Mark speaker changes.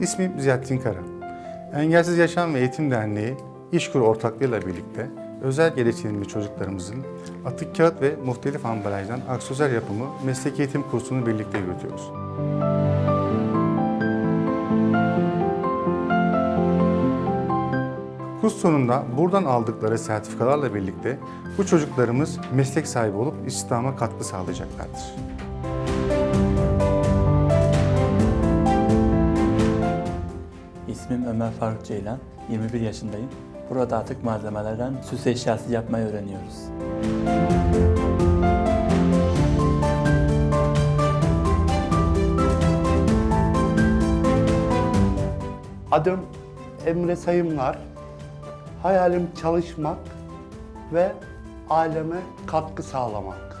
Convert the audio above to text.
Speaker 1: İsmim Ziyaettin Kara. Engelsiz Yaşam ve Eğitim Derneği İşkur ortaklığıyla birlikte özel gereksinimli çocuklarımızın atık kağıt ve muhtelif ambalajdan aksesuar yapımı meslek eğitim kursunu birlikte yürütüyoruz. Kurs sonunda buradan aldıkları sertifikalarla birlikte bu çocuklarımız meslek sahibi olup istihdama katkı sağlayacaklardır.
Speaker 2: İsmim Ömer Faruk Ceylan, 21 yaşındayım. Burada atık malzemelerden süs eşyası yapmayı öğreniyoruz.
Speaker 3: Adım Emre Sayımlar. Hayalim çalışmak ve aileme katkı sağlamak.